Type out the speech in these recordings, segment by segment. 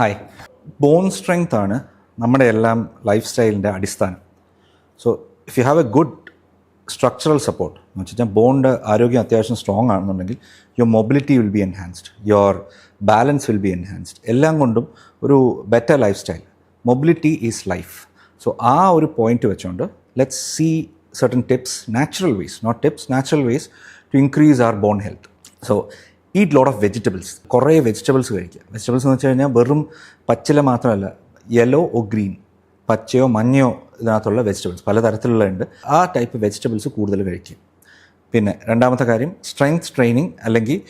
Hi bone strength ആണ് നമ്മുടെ എല്ലാം ലൈഫ് സ്റ്റൈലിന്റെ അടിസ്ഥാനം. So if you have a good structural support എന്ന് വെച്ചാൽ ബോണിന്റെ ആരോഗ്യം അത്യാവശ്യം സ്ട്രോങ് ആണെന്നുണ്ടെങ്കിൽ your mobility will be enhanced your balance will be enhanced എല്ലാം കൊണ്ടും ഒരു better lifestyle mobility is life so ആ ഒരു പോയിന്റ് വെച്ചുകൊണ്ട് let's see certain tips natural ways not tips natural ways to increase our bone health So, eat lot of vegetables കുറേ vegetables കഴിക്കുക. Vegetables എന്ന് വെച്ച് കഴിഞ്ഞാൽ വെറും പച്ചില മാത്രമല്ല യെല്ലോ ഓ ഗ്രീൻ പച്ചയോ മഞ്ഞയോ ഇതിനകത്തുള്ള വെജിറ്റബിൾസ് പലതരത്തിലുള്ളതുണ്ട്. ആ ടൈപ്പ് വെജിറ്റബിൾസ് കൂടുതൽ കഴിക്കുക. പിന്നെ രണ്ടാമത്തെ കാര്യം സ്ട്രെങ്ത് ട്രെയിനിങ് അല്ലെങ്കിൽ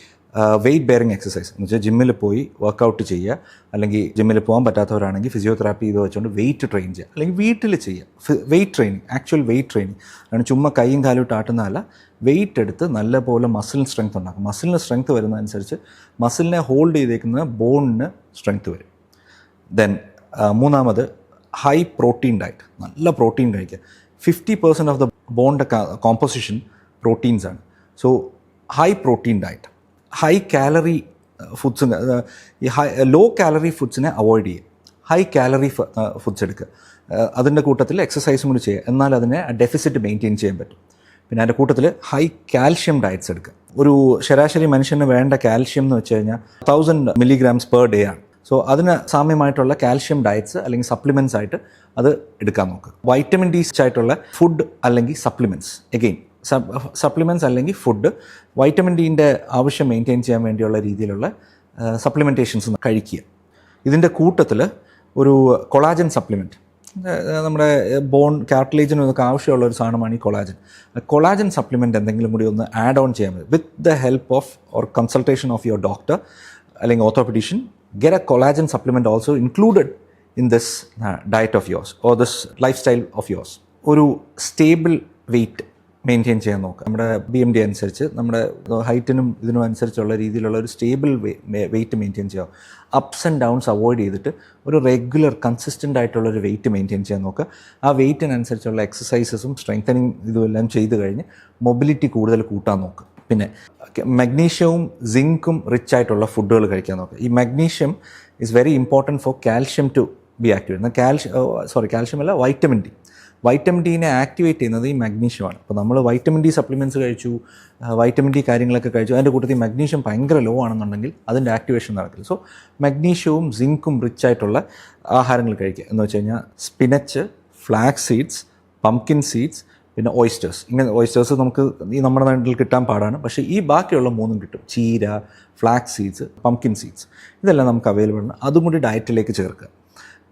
വെയിറ്റ് ബെയറിംഗ് എക്സസൈസ് എന്ന് വെച്ചാൽ ജിമ്മിൽ പോയി വർക്കൗട്ട് ചെയ്യുക അല്ലെങ്കിൽ ജിമ്മിൽ പോകാൻ പറ്റാത്തവരാണെങ്കിൽ ഫിസിയോതെറാപ്പി ഇത് വെച്ചുകൊണ്ട് വെയിറ്റ് ട്രെയിൻ ചെയ്യുക അല്ലെങ്കിൽ വീട്ടിൽ ചെയ്യുക weight training actual weight training കാരണം ചുമ്മാ കൈയും കാലും ആട്ടുന്നതല്ല. വെയിറ്റ് എടുത്ത് നല്ലപോലെ മസിൽ സ്ട്രെങ്ത് ഉണ്ടാക്കും. മസിലിന് സ്ട്രെങ്ത് വരുന്നതനുസരിച്ച് മസിലിനെ ഹോൾഡ് ചെയ്തേക്കുന്ന ബോണിന് സ്ട്രെങ്ത് വരും. ദെൻ മൂന്നാമത് ഹൈ പ്രോട്ടീൻ ഡയറ്റ് നല്ല പ്രോട്ടീൻ കഴിക്കുക. ഫിഫ്റ്റി പെർസെന്റ് ഓഫ് ദ ബോണിന്റെ കോമ്പോസിഷൻ പ്രോട്ടീൻസ് ആണ്. So high protein diet high calorie ഫുഡ്സിന് ഈ ഹൈ ലോ കാലറി ഫുഡ്സിനെ അവോയ്ഡ് ചെയ്യുക. ഹൈ കാലറി ഫുഡ്സ് എടുക്കുക. അതിന്റെ കൂട്ടത്തിൽ എക്സസൈസും കൂടി ചെയ്യുക. എന്നാൽ അതിനെ ഡെഫിസിറ്റ് മെയിന്റെയിൻ ചെയ്യാൻ പറ്റും. പിന്നെ അതിന്റെ കൂട്ടത്തിൽ ഹൈ കാൽഷ്യം ഡയറ്റ്സ് എടുക്കുക. ഒരു ശരാശരി മനുഷ്യന് വേണ്ട കാൽഷ്യം എന്ന് വെച്ച് കഴിഞ്ഞാൽ തൗസൻഡ് മില്ലിഗ്രാംസ് പെർ ഡേ ആണ്. സോ അതിന് സാമ്യമായിട്ടുള്ള കാൽഷ്യം ഡയറ്റ്സ് അല്ലെങ്കിൽ സപ്ലിമെന്റ്സ് ആയിട്ട് അത് എടുക്കാൻ നോക്കുക. വൈറ്റമിൻ ഡീസ് ആയിട്ടുള്ള ഫുഡ് അല്ലെങ്കിൽ സപ്ലിമെന്റ്സ് എഗെയിൻ സപ്ലിമെന്റ്സ് അല്ലെങ്കിൽ ഫുഡ് വൈറ്റമിൻ ഡീന്റെ ആവശ്യം മെയിന്റെയിൻ ചെയ്യാൻ വേണ്ടിയുള്ള രീതിയിലുള്ള സപ്ലിമെന്റേഷൻസ് കഴിക്കുക. ഇതിന്റെ കൂട്ടത്തിൽ ഒരു കൊളാജൻ സപ്ലിമെന്റ് നമ്മുടെ ബോൺ കാർട്ടിലേജിനൊക്കെ ആവശ്യമുള്ള ഒരു സാധനമാണ് ഈ കൊളാജൻ കൊളാജൻ സപ്ലിമെന്റ് എന്തെങ്കിലും കൂടി ഒന്ന് ആഡ് ഓൺ ചെയ്യാൻ പറ്റും. With the help of or consultation of your doctor അല്ലെങ്കിൽ orthopedician get a collagen supplement also included in this diet of yours or this lifestyle of yours ഒരു stable weight maintain ചെയ്യാൻ നോക്കുക. നമ്മുടെ B M D അനുസരിച്ച് നമ്മുടെ ഹൈറ്റിനും ഇതിനും അനുസരിച്ചുള്ള രീതിയിലുള്ള ഒരു സ്റ്റേബിൾ വെയിറ്റ് മെയിന്റെയിൻ ചെയ്യുക അപ്സ് ആൻഡ് ഡൗൺസ് അവോയ്ഡ് ചെയ്തിട്ട് ഒരു റെഗുലർ കൺസിസ്റ്റന്റ് ആയിട്ടുള്ള ഒരു വെയിറ്റ് മെയിന്റെയിൻ ചെയ്യാൻ നോക്കുക. ആ വെയിറ്റിനനുസരിച്ചുള്ള എക്സസൈസസും സ്ട്രെങ്തനിങ് ഇതുമെല്ലാം ചെയ്ത് കഴിഞ്ഞ് മൊബിലിറ്റി കൂടുതൽ കൂട്ടാൻ നോക്കുക. പിന്നെ മഗ്നീഷ്യവും സിങ്കും റിച്ച് ആയിട്ടുള്ള ഫുഡുകൾ കഴിക്കാൻ നോക്കുക. ഈ magnesium is very important for calcium to be activate calcium sorry calcium അല്ല വൈറ്റമിൻ ഡി. വൈറ്റമിൻ ഡീനെ ആക്ടിവേറ്റ് ചെയ്യുന്നത് ഈ മഗ്നീഷ്യമാണ് അപ്പോൾ നമ്മൾ വൈറ്റമിൻ ഡി സപ്ലിമെന്റ്സ് കഴിച്ചു വൈറ്റമിൻ ഡി കാര്യങ്ങളൊക്കെ കഴിച്ചു അതിന്റെ കൂട്ടത്തിൽ മഗ്നീഷ്യം ഭയങ്കര ലോ ആണെന്നുണ്ടെങ്കിൽ അതിന്റെ ആക്ടിവേഷൻ നടക്കില്ല. സോ മഗ്നീഷ്യവും സിങ്കും റിച്ച് ആയിട്ടുള്ള ആഹാരങ്ങൾ കഴിക്കുക. എന്ന് വെച്ച് കഴിഞ്ഞാൽ spinach flax seeds pumpkin seeds പിന്നെ ഓയിസ്റ്റേഴ്സ് ഇങ്ങനെ ഓയിസ്റ്റേഴ്സ് നമുക്ക് ഈ നമ്മുടെ നാട്ടിൽ കിട്ടാൻ പാടാണ്. പക്ഷേ ഈ ബാക്കിയുള്ള മൂന്നും കിട്ടും. ചീര ഫ്ലാക്സ് സീഡ്സ് പംകിൻ സീഡ്സ് ഇതെല്ലാം നമുക്ക് അവൈലബിൾ ആണ്. അതും കൂടി ഡയറ്റിലേക്ക് ചേർക്കുക.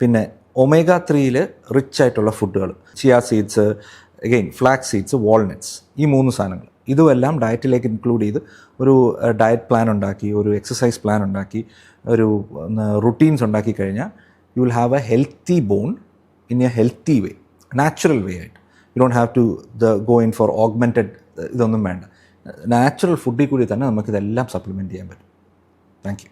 പിന്നെ ഒമേഗ ത്രീയിൽ റിച്ച് ആയിട്ടുള്ള ഫുഡുകൾ chia seeds again flax seeds walnuts ഈ മൂന്ന് സാധനങ്ങൾ ഇതുമെല്ലാം ഡയറ്റിലേക്ക് ഇൻക്ലൂഡ് ചെയ്ത് ഒരു ഡയറ്റ് പ്ലാൻ ഉണ്ടാക്കി ഒരു എക്സസൈസ് പ്ലാൻ ഉണ്ടാക്കി ഒരു റുട്ടീൻസ് ഉണ്ടാക്കി കഴിഞ്ഞാൽ you will have a healthy bone in a healthy way natural way ആയിട്ട്. You don't have to the go in for augmented ഇതൊന്നും വേണ്ട. നാച്ചുറൽ ഫുഡിൽ കൂടി തന്നെ നമുക്കിതെല്ലാം സപ്ലിമെന്റ് ചെയ്യാൻ പറ്റും. Thank you